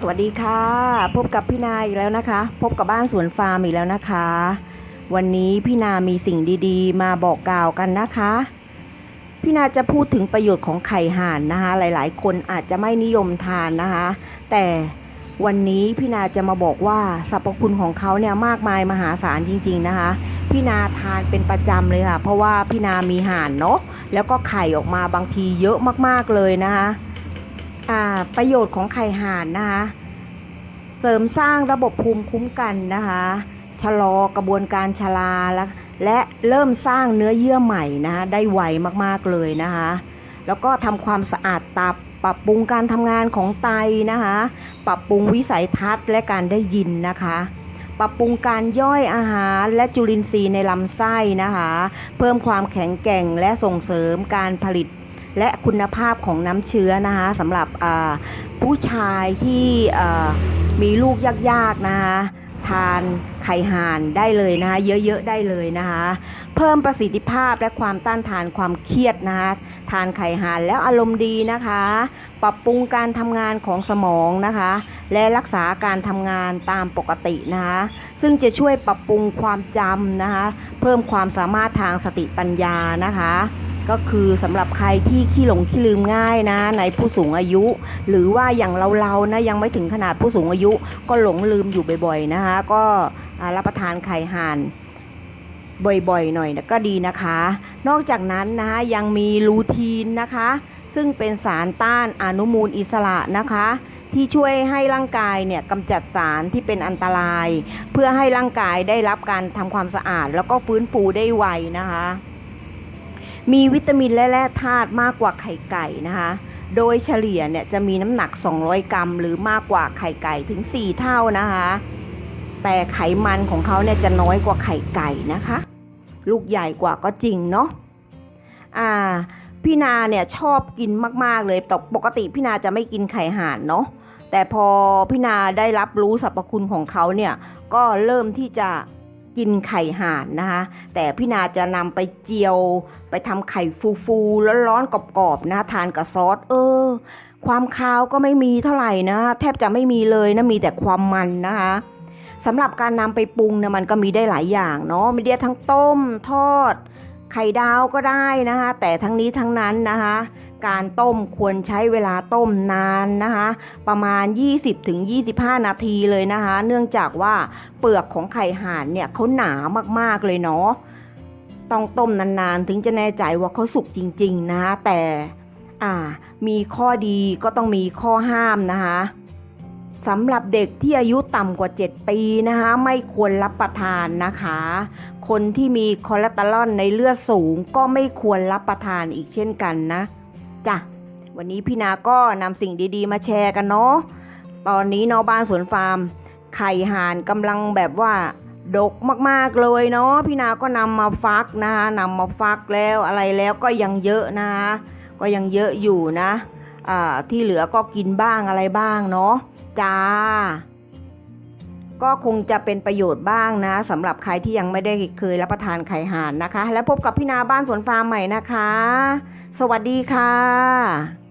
สวัสดีค่ะ พบกับพี่นาอีกแล้วนะคะ พบกับบ้านสวนฟาร์มอีกแล้วนะคะ วันนี้พี่นามีสิ่งดีๆ มาบอกกล่าวกันนะคะ พี่นาจะพูดถึงประโยชน์ของไข่ห่านนะคะ หลายๆ คนอาจจะไม่นิยมทานนะคะ แต่วันนี้พี่นาจะมาบอกว่าสรรพคุณของเขาเนี่ยมากมายมหาศาลจริง ๆ นะคะพี่นาทานเป็นประจำเลยค่ะ เพราะว่าพี่นามีห่านเนาะแล้วก็ไข่ออกมาบางทีเยอะมากๆเลยนะคะ อ่าประโยชน์ของไข่ห่านนะคะ เสริมสร้างระบบภูมิคุ้มกันนะคะ ชะลอกระบวนการชราและและเริ่มสร้างเนื้อเยื่อใหม่นะคะได้ไวมากๆเลยนะคะ แล้วก็ทำความสะอาดตับปรับปรุงการทำงานของไตนะคะ ปรับปรุงวิสัยทัศน์และการได้ยินนะคะ ปรับปรุงการย่อยอาหารและจุลินทรีย์ในลำไส้นะคะ เพิ่มความแข็งแกร่งและส่งเสริมการผลิต และคุณภาพของน้ำเชื้อนะคะสำหรับผู้ชายที่มีลูกยากๆนะคะทานไข่ห่านได้เลยนะคะเยอะๆได้เลยนะคะเพิ่มประสิทธิภาพและความต้านทานความเครียดนะคะทานไข่ห่านแล้วอารมณ์ดีนะคะ ปรับปรุงการทำงานของสมองนะคะ และรักษาการทำงานตามปกตินะคะซึ่งจะช่วยปรับปรุงความจำนะคะเพิ่มความสามารถทางสติปัญญานะคะ ก็คือสำหรับใครที่ขี้หลงขี้ลืมง่ายนะในผู้สูงอายุ หรือว่าอย่างเราๆนะยังไม่ถึงขนาดผู้สูงอายุ ก็หลงลืมอยู่บ่อยๆนะคะ ก็รับประทานไข่ห่านบ่อยๆ หน่อยนะก็ดีนะคะ นอกจากนั้นนะคะยังมีลูทีนนะคะ ซึ่งเป็นสารต้านอนุมูลอิสระนะคะ ที่ช่วยให้ร่างกายเนี่ยกำจัดสารที่เป็นอันตราย เพื่อให้ร่างกายได้รับการทำความสะอาด แล้วก็ฟื้นฟูได้ไวนะคะ มีวิตามินและแร่ธาตุมากกว่าไข่ไก่นะคะ โดยเฉลี่ยเนี่ยจะมีน้ำหนัก 200 กรัม หรือมากกว่าไข่ไก่ถึง 4 เท่านะคะ แต่ไขมันของเขาเนี่ยจะน้อยกว่าไข่ไก่นะคะ ลูกใหญ่กว่าก็จริงเนาะ อ่า พี่นาเนี่ยชอบกินมากๆเลยแต่ปกติพี่นาจะไม่กินไข่ห่านเนาะ แต่พอพี่นาได้รับรู้สรรพคุณของเขาเนี่ย ก็เริ่มที่จะ กินไข่ห่านนะคะ แต่พี่นาจะนำไปเจียว ไปทำไข่ฟูๆแล้วร้อนกรอบๆนะทานกับซอสเออ ความคาวก็ไม่มีเท่าไหร่นะ แทบจะไม่มีเลยนะมีแต่ความมันนะคะสำหรับการนำไปปรุงเนี่ยมันก็มีได้หลายอย่างเนาะมีได้ทั้งต้มทอด ไข่ดาวก็ได้นะคะ แต่ทั้งนี้ทั้งนั้นนะคะ การต้มควรใช้เวลาต้มนานนะคะ ประมาณ 20-25 นาทีเลยนะคะ เนื่องจากว่าเปลือกของไข่ห่านเนี่ยเขาหนามากๆเลยเนาะต้องต้มนานๆ ถึงจะแน่ใจว่าเขาสุกจริง ๆ นะคะแต่อ่ามีข้อดีก็ต้องมีข้อห้ามนะคะ สำหรับเด็กที่อายุต่ำกว่า 7 ปีนะคะ ไม่ควรรับประทานนะคะ คนที่มีคอเลสเตอรอลในเลือดสูงก็ไม่ควรรับประทานอีกเช่นกันนะจ้ะวันนี้พี่นาก็นำสิ่งดีๆ มาแชร์กันเนาะตอนนี้เนาะบ้านสวนฟาร์ม ไข่ห่านกำลังแบบว่าดกมากๆเลยเนาะพี่นาก็นำมาฟักนะคะนำมาฟักแล้วอะไรแล้วก็ยังเยอะนะคะก็ยังเยอะอยู่นะ ที่เหลือก็กินบ้างอะไรบ้างเนาะจ้า ก็คงจะเป็นประโยชน์บ้างนะสำหรับใครที่ยังไม่ได้เคยรับประทานไข่ห่านนะคะ แล้วพบกับพี่นาบ้านสวนฟาร์มใหม่นะคะ สวัสดีค่ะ